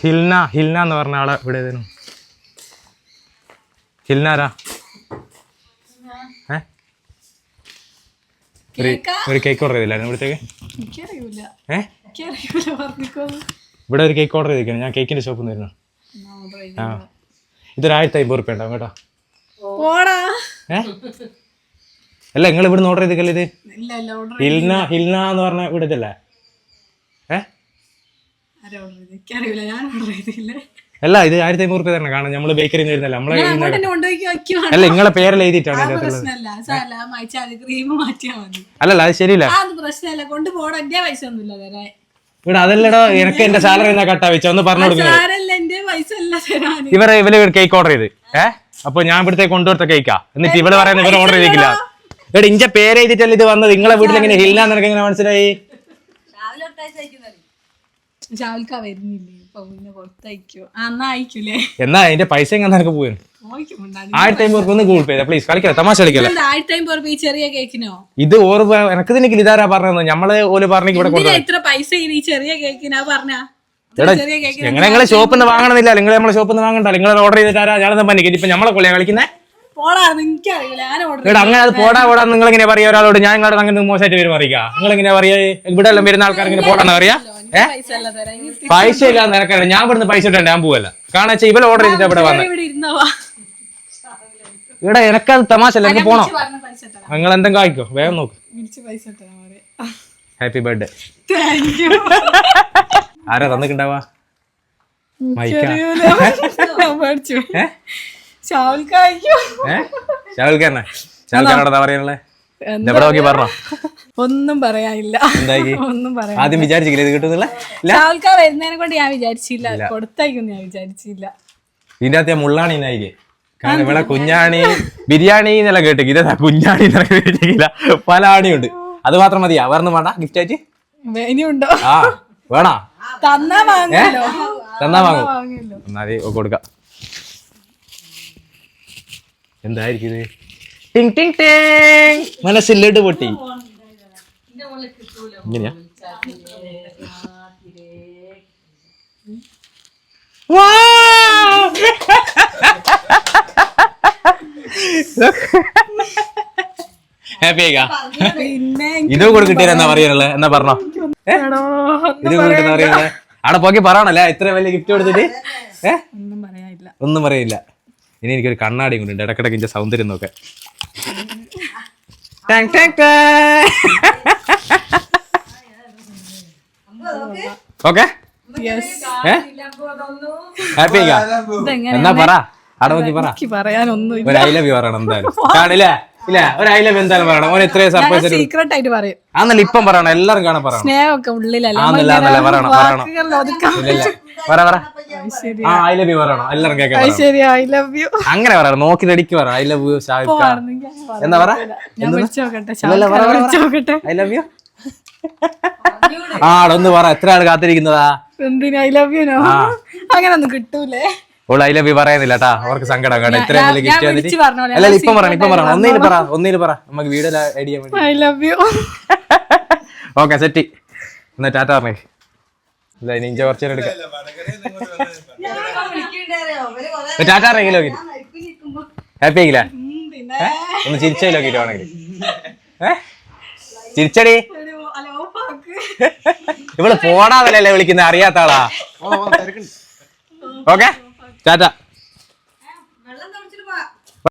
ഹിൽന ഹിൽന എന്ന് പറഞ്ഞ ആളെ ഇവിടെ ഏതേനും? ഹിൽനാരാ ഏ? ഒരു ഒരു കേക്ക് ഓർഡർ ചെയ്തില്ലായിരുന്നു ഇവിടത്തേക്ക്? ഏ? ഇവിടെ ഒരു കേക്ക് ഓർഡർ ചെയ്തിരിക്കണം ഞാൻ കേക്കിന്റെ ഷോപ്പിൽ നിന്ന് വരുന്നു. ആ. ഇതൊരായിരത്തി അമ്പത് റുപ്യ ഉണ്ടാവും കേട്ടോ. ഏ? അല്ല നിങ്ങൾ ഇവിടുന്ന് ഓർഡർ ചെയ്തേക്കല്ലേ ഇത്? ഹിൽന ഹിൽന എന്ന് പറഞ്ഞ ഇവിടെ ഇതല്ലേ ഏ ആരാ ഓർഡർ ചെയ്ത് എനിക്കറിയൂല ഞാൻ ഓർഡർ ചെയ്തില്ല അല്ല ഇത് ആയിരത്തി അഞ്ഞൂറ് രൂപ തന്നെ കാണാം. നമ്മൾ ബേക്കറിയിൽ നിന്ന് വരുന്നല്ല നമ്മളെ അല്ല നിങ്ങളെ പേരെല്ലാം എഴുതിയിട്ടാണ് അല്ലല്ല അത് ശരിയില്ല. ഇവിടെ അതല്ലടോ എനിക്ക് എന്റെ സാലറി എന്നാ കട്ടാ വെച്ച ഒന്ന് പറഞ്ഞു കൊടുക്കുന്നത് ഇവരെ ഇവർ കേക്ക് ഓർഡർ ചെയ്ത്. ഏഹ് അപ്പൊ ഞാൻ ഇവിടുത്തെ കൊണ്ടുപോർത്ത കേക്കാ എന്നിട്ട് ഇവൾ പറയുന്നത് ഇവർ ഓർഡർ ചെയ്തിട്ടില്ല. എടാ ഇഞ്ച പേര് എഴുതിട്ടല്ല ഇത് വന്നത്? നിങ്ങളെ വീട്ടിൽ എങ്ങനെ ഹില്ല നിനക്ക് എങ്ങനെ മനസ്സിലായി? ഷാവിൽക്ക വരുന്നില്ലേ? ഇപ്പൊ പിന്നെ പുറത്തയക്കോ. എന്നാ അയക്കൂലേ? എന്നാ അതിന്റെ പൈസ എങ്ങനെ നിനക്ക് പോയി ആയിരത്തി അമ്പത് റുപ്യ ഒന്ന് ഗൂഗിൾ പേ പ്ലീസ് കളിക്കല തമാശ കളിക്കല ആയിരത്തി അമ്പത് റുപ്യ ചെറിയ കേക്കിനോ? ഇത് ഓർ എനക്ക് നിനക്ക് ഇതാരാ പറഞ്ഞത്. നമ്മൾ ഓൽ പറഞ്ഞു ഇവിടെ ഇത്ര പൈസ ഈ ചെറിയ കേക്കിനാ പറഞ്ഞ? എങ്ങനെ നിങ്ങളെ ഷോപ്പിൽ നിന്ന് വാങ്ങണമെന്നില്ല നിങ്ങൾ നമ്മളെ ഷോപ്പിൽ നിന്ന് വാങ്ങണ്ട. നിങ്ങൾ ഓർഡർ ചെയ്തിട്ടാരാ? ഞാനൊന്നും പണിക്ക് ഇപ്പൊ നമ്മളെ കൊള്ളിയാ കളിക്കുന്നേ? അങ്ങനെ അത് പോടാ പോടാ നിങ്ങൾ ഇങ്ങനെ പറയാ? ഒരാളോട് ഞാൻ നിങ്ങളോട് അങ്ങനെ മോശമായിട്ട് വരും അറിയിക്കാം നിങ്ങൾ ഇങ്ങനെ പറയാ? ഇവിടെ എല്ലാം വരുന്ന ആൾക്കാർ ഇങ്ങനെ പോടാന്ന് പറയാ പൈസ ഇല്ല നിനക്കറിയാം. ഞാൻ ഇവിടുന്ന് പൈസ ഇട്ടാ ഞാൻ പോവല്ല. കാണാച്ച വെച്ചാൽ ഇവൾ ഓർഡർ ചെയ്തിട്ട് ഇവിടെ വന്നത് ഇവിടെ എനക്കത് തമാശ അല്ല എനിക്ക് പോണോ? നിങ്ങൾ എന്തെങ്കിലും ആയിക്കോ? വേഗം നോക്ക്. ഹാപ്പി ബർത്ത്ഡേ ആരാ തന്നിട്ടുണ്ടാവാ? മൈക്ക. ഞാൻ പഠിച്ചു. ഏ? ഷാവിൽക്ക അയ്യോ. ഏ? ഷാൽക്കാരനെ ഷാൽക്കാരോട് എന്താ പറയാനുള്ളത് പറഞ്ഞോ? ഒന്നും പറയാനില്ല. എന്തായി ഒന്നും പറയാൻ ആദ്യം വിചാരിച്ചില്ല ഇത് കിട്ടുന്നില്ല? ഷാവിൽക്ക വരുന്നതിനെ കൊണ്ട് ഞാൻ വിചാരിച്ചില്ല. കൊടുത്തായിരിക്കും ഞാൻ വിചാരിച്ചില്ല. ഇതിന്റെ അകത്ത് മുള്ളാണി എന്നായിക്കേ കാരണം ഇവിടെ കുഞ്ഞാണി ബിരിയാണി എന്നെല്ലാം കേട്ടിക്ക് ഇതാ കുഞ്ഞാണി എന്നല്ല കേട്ടിട്ടില്ല പല ആണിയുണ്ട്. അത് മാത്രം മതിയാ. അവർന്ന് വേണ്ട. ഗിഫ്റ്റ് ആയിട്ട്? ഇനിയുണ്ടോ ആ വേണോ? തന്നാ വാങ്ങോ തന്നാ വാങ്ങോ. വാങ്ങിയല്ലോ എന്നാ അത് കൊടുക്കാം. എന്തായിരിക്കും ഇത്? ടിങ് ടിങ് ടിങ്. മനസ്സിൽ ലഡു പൊട്ടി. ഇങ്ങനെയാ? ഹാപ്പി ആയിക്കാ? ഇത് കൂടെ കിട്ടിയാൽ എന്നാ പറയാനുള്ളത് എന്നാ പറഞ്ഞോ? ഇത് കൂടെ പറയാനുള്ള? പറയാനുള്ളത് അവിടെ പോക്കി പറയണല്ലേ? ഇത്ര വലിയ ഗിഫ്റ്റ് കൊടുത്തിട്ട്? ഒന്നും പറയാനില്ല. ഒന്നും പറയില്ല ഇനി എനിക്കൊരു കണ്ണാടി കൊണ്ടുണ്ട് ഇടക്കിടക്ക് ഇന്റെ സൗന്ദര്യം നോക്കാൻ. Tongue tongue. ഓക്കെ? ഹാപ്പി എന്നാ പറ. അവിടെ നോക്കി പറ. പറയാനൊന്നും ഐ ലവ് യു പറയണം എന്തായാലും. കാണില്ലേ? ഇല്ല ഒരു ഐ ലവ് എന്തായാലും പറയണം. ഓൻ ഇത്രയും സർപ്രൈസ് സീക്രട്ട് ആയിട്ട് പറയും. ആന്നല്ല ഇപ്പം പറയണം. എല്ലാരും കാണാൻ പറയണം. സ്നേഹമൊക്കെ ഉള്ളിലല്ല? ആന്നല്ല ആന്നല്ല പറയണം പറ പറ. ആ ഐ ലവ് യു പറയണം. എല്ലാരും ശരി ഐ ലവ് യു അങ്ങനെ പറയണം നോക്കി നടിക്ക് പറ. I love you Khan. എന്താ പറ? ഞാൻ വിളിച്ചു നോക്കട്ടെ നോക്കട്ടെ. ഐ ലവ് യു ആടൊന്ന് പറ എത്ര ആൾ കാത്തിരിക്കുന്നതാ? എന്തിനാ ഐ ലവ് യു നോ? അങ്ങനെ ഒന്നും കിട്ടൂലേ? ഓൾ ഐ ലവ് യു പറയുന്നില്ല കേട്ടാ അവർക്ക് സങ്കടം കേട്ടോ ഇത്രയും വലിയ ഞാൻ ഗിഫ്റ്റ് വിളിച്ച് വന്നിട്ട് പറഞ്ഞോളാം. അല്ല ഞാൻ ഇപ്പം പറയണം ഇപ്പം പറയണം. ആയിട്ട് പറ പറ. നമുക്ക് വീഡിയോ ചെയ്യാൻ വേണ്ടി. I love you okay set എന്നാ ടാറ്റ പറഞ്ഞേ. ഇല്ല ഇനി ഇഞ്ച കുറച്ചു നേരം എടുക്കാം. ടാറ്റ അറിയെങ്കിലോ ഹാപ്പി ആയില്ലേ ഒന്ന് ചിരിച്ചതിലോ കിട്ടുവാണെങ്കിൽ ഏ? ചിരിച്ചടി. ഇവൾ പോടാതല്ലേ വിളിക്കുന്നത് അറിയാത്ത ആളാ. ഓക്കെ? 加的。